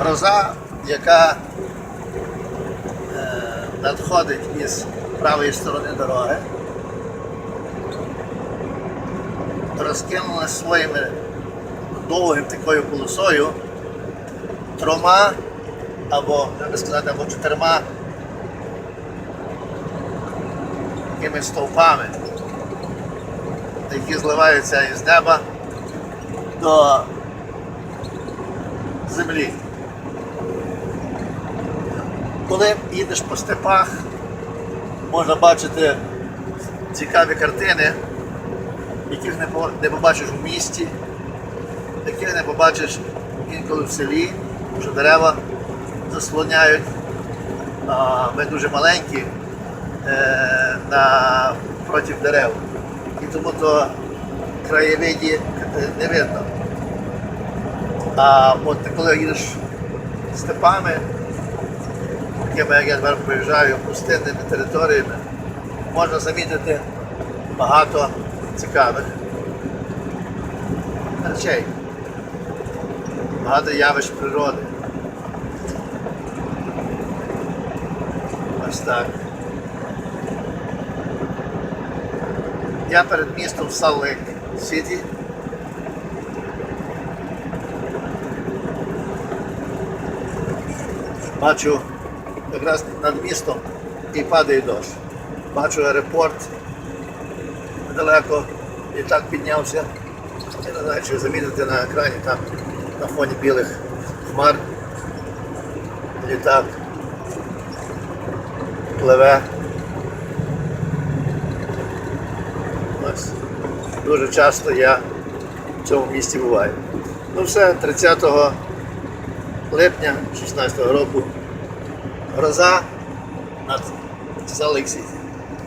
гроза, яка е, надходить із правої сторони дороги, розкинула своїми довгим такою полосою трьома або, би сказати, або чотирма такими стовпами, які зливаються із неба до землі. Коли їдеш по степах, можна бачити цікаві картини, яких не побачиш в місті, яких не побачиш інколи в селі, що дерева заслоняють. Ми дуже маленькі е, проти дерев. І тому то краєвиді е, не видно. А от коли їдеш степами, якими як я тепер проїжджаю пустинними територіями, можна замітити багато цікавих речей, багато явищ природи. Ось так. Я перед містом Саллик Сіті. Бачу якраз над містом і падає дощ. Бачу аеропорт недалеко і так піднявся. Я не знаю, чи ви замітите на екрані там на фоні білих хмар. Літак пливе. Ось. Дуже часто я в цьому місті буваю. Ну все, 30 липня 16 року гроза над Салик Сіті.